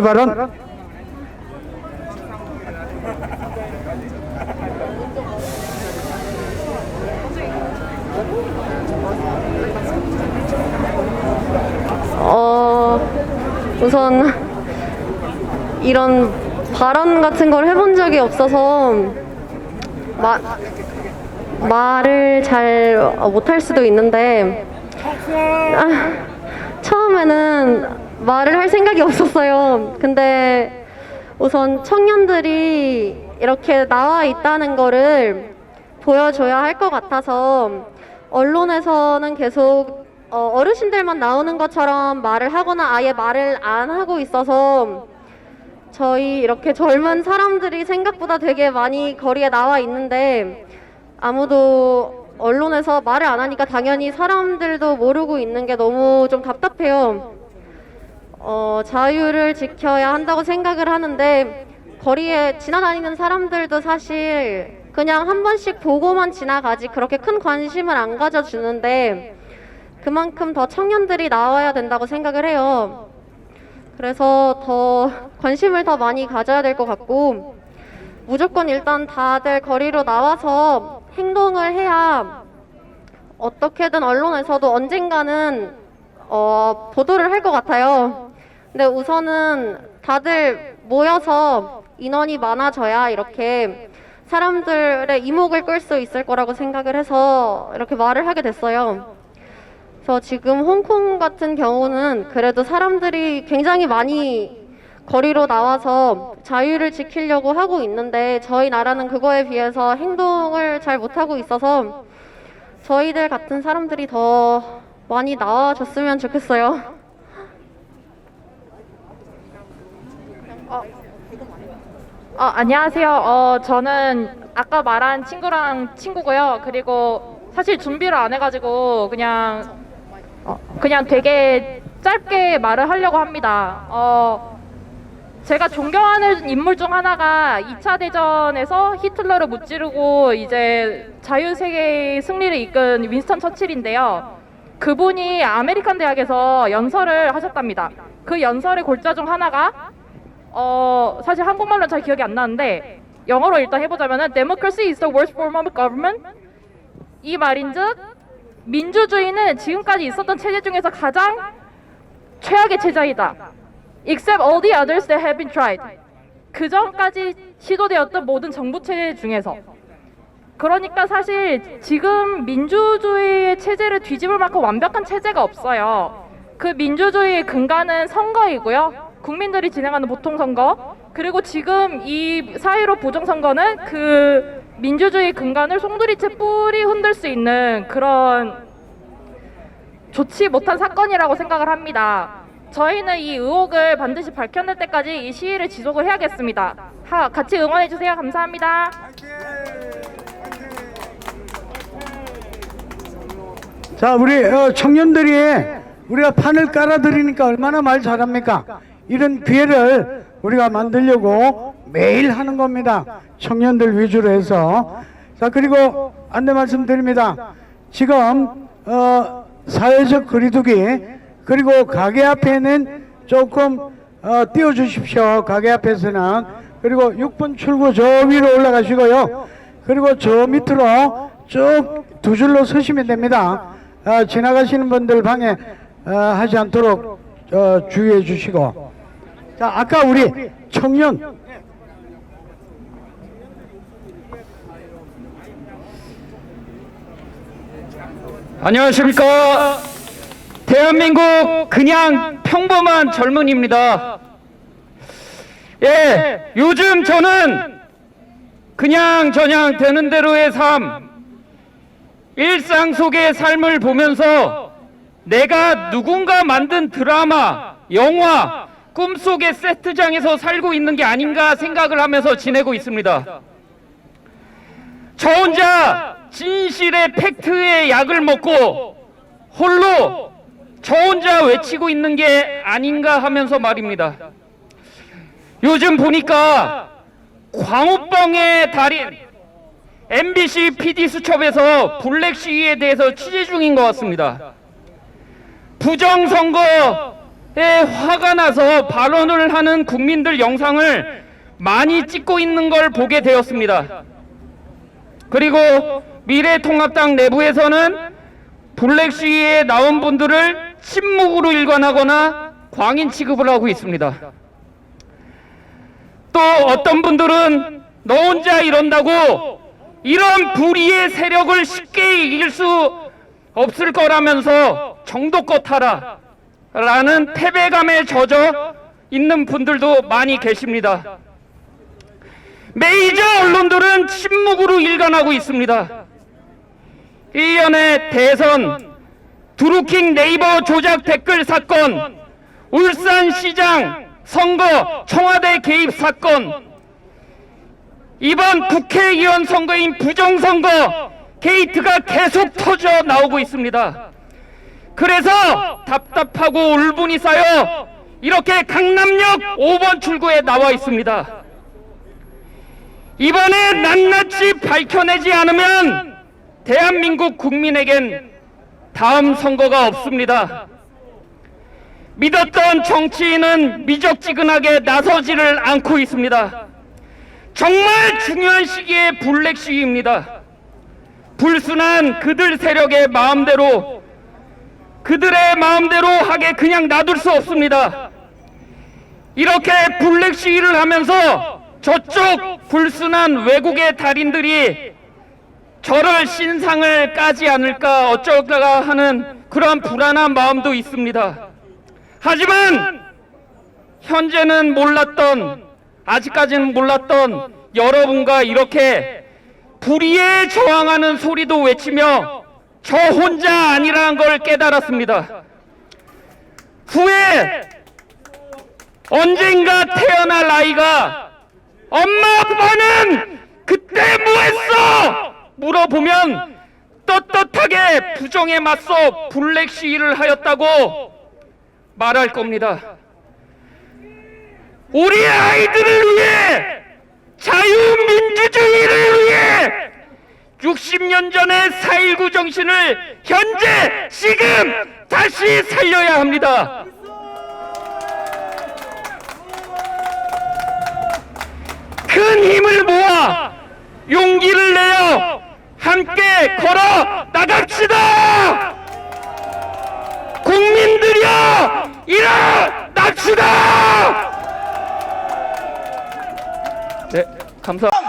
발언. 어, 우선 이런 발언 같은 걸 해본 적이 없어서 마, 말을 잘 어, 못할 수도 있는데 아, 처음에는 말을 할 생각이 없었어요. 근데 우선 청년들이 이렇게 나와 있다는 거를 보여줘야 할 것 같아서 언론에서는 계속 어, 어르신들만 나오는 것처럼 말을 하거나 아예 말을 안 하고 있어서 저희 이렇게 젊은 사람들이 생각보다 되게 많이 거리에 나와 있는데 아무도 언론에서 말을 안 하니까 당연히 사람들도 모르고 있는 게 너무 좀 답답해요. 어, 자유를 지켜야 한다고 생각을 하는데 거리에 지나다니는 사람들도 사실 그냥 한 번씩 보고만 지나가지 그렇게 큰 관심을 안 가져주는데 그만큼 더 청년들이 나와야 된다고 생각을 해요. 그래서 더 관심을 더 많이 가져야 될 것 같고 무조건 일단 다들 거리로 나와서 행동을 해야 어떻게든 언론에서도 언젠가는 어, 보도를 할 것 같아요. 근데 우선은 다들 모여서 인원이 많아져야 이렇게 사람들의 이목을 끌 수 있을 거라고 생각을 해서 이렇게 말을 하게 됐어요. 그래서 지금 홍콩 같은 경우는 그래도 사람들이 굉장히 많이 거리로 나와서 자유를 지키려고 하고 있는데 저희 나라는 그거에 비해서 행동을 잘 못하고 있어서 저희들 같은 사람들이 더 많이 나와줬으면 좋겠어요. 어, 안녕하세요. 어, 저는 아까 말한 친구랑 친구고요. 그리고 사실 준비를 안 해가지고 그냥 어, 그냥 되게 짧게 말을 하려고 합니다. 어, 제가 존경하는 인물 중 하나가 2차 대전에서 히틀러를 무찌르고 이제 자유세계의 승리를 이끈 윈스턴 처칠인데요. 그분이 아메리칸 대학에서 연설을 하셨답니다. 그 연설의 골자 중 하나가 어 사실 한국말로는 잘 기억이 안 나는데 영어로 일단 해보자면은 Democracy is the worst form of government 이 말인즉 민주주의는 지금까지 있었던 체제 중에서 가장 최악의 체제이다. Except all the others that have been tried. 그 전까지 시도되었던 모든 정부 체제 중에서. 그러니까 사실 지금 민주주의의 체제를 뒤집을 만큼 완벽한 체제가 없어요. 그 민주주의의 근간은 선거이고요. 국민들이 진행하는 보통 선거. 그리고 지금 이 사회로 부정 선거는 그 민주주의 근간을 송두리째 뿌리 흔들 수 있는 그런 좋지 못한 사건이라고 생각을 합니다. 저희는 이 의혹을 반드시 밝혀낼 때까지 이 시위를 지속을 해야겠습니다. 하, 같이 응원해 주세요. 감사합니다. 자, 우리 어, 청년들이 우리가 판을 깔아드리니까 얼마나 말 잘합니까? 이런 기회를 우리가 만들려고 매일 하는 겁니다. 청년들 위주로 해서. 자, 그리고 안내 말씀드립니다. 지금 어, 사회적 거리두기 그리고 가게 앞에는 조금 어, 띄워주십시오. 가게 앞에서는 그리고 6번 출구 저 위로 올라가시고요. 그리고 저 밑으로 쭉 두 줄로 서시면 됩니다. 어, 지나가시는 분들 방해 어, 하지 않도록 어, 주의해 주시고. 자, 아까 우리 청년 안녕하십니까. 대한민국 그냥 평범한 젊은이입니다. 예, 요즘 저는 그냥 저냥 되는 대로의 삶, 일상 속의 삶을 보면서 내가 누군가 만든 드라마, 영화, 꿈속의 세트장에서 살고 있는 게 아닌가 생각을 하면서 지내고 있습니다. 저 혼자 진실의 팩트의 약을 먹고 홀로 저 혼자 외치고 있는 게 아닌가 하면서 말입니다. 요즘 보니까 광우병의 달인 MBC PD 수첩에서 블랙 시위에 대해서 취재 중인 것 같습니다. 부정선거 화가 나서 발언을 하는 국민들 영상을 많이 찍고 있는 걸 보게 되었습니다. 그리고 미래통합당 내부에서는 블랙 시위에 나온 분들을 침묵으로 일관하거나 광인 취급을 하고 있습니다. 또 어떤 분들은 너 혼자 이런다고 이런 불의의 세력을 쉽게 이길 수 없을 거라면서 정도껏 하라 라는 패배감에 젖어 있는 분들도 많이 계십니다. 메이저 언론들은 침묵으로 일관하고 있습니다. 1년의 대선, 드루킹 네이버 조작 댓글 사건, 울산시장 선거 청와대 개입 사건, 이번 국회의원 선거인 부정선거 게이트가 계속 터져 나오고 있습니다. 그래서 답답하고 울분이 쌓여 이렇게 강남역 5번 출구에 나와 있습니다. 이번에 낱낱이 밝혀내지 않으면 대한민국 국민에겐 다음 선거가 없습니다. 믿었던 정치인은 미적지근하게 나서지를 않고 있습니다. 정말 중요한 시기에 블랙 시위입니다. 불순한 그들 세력의 마음대로 그들의 마음대로 하게 그냥 놔둘 수 없습니다. 이렇게 블랙 시위를 하면서 저쪽 불순한 외국의 달인들이 저를 신상을 까지 않을까 어쩔까 하는 그런 불안한 마음도 있습니다. 하지만 현재는 몰랐던 아직까지는 몰랐던 여러분과 이렇게 불의에 저항하는 소리도 외치며 저 혼자 아니라는 걸 깨달았습니다. 후에 언젠가 태어날 아이가 엄마 아빠는 그때 뭐했어? 물어보면 떳떳하게 부정에 맞서 블랙 시위를 하였다고 말할 겁니다. 우리 아이들을 위해 자유민주주의를 위해 60년 전의 4.19 정신을 현재 지금 다시 살려야 합니다. 큰 힘을 모아 용기를 내어 함께 걸어 나갑시다! 국민들이여 일어납시다! 네, 감사합니다.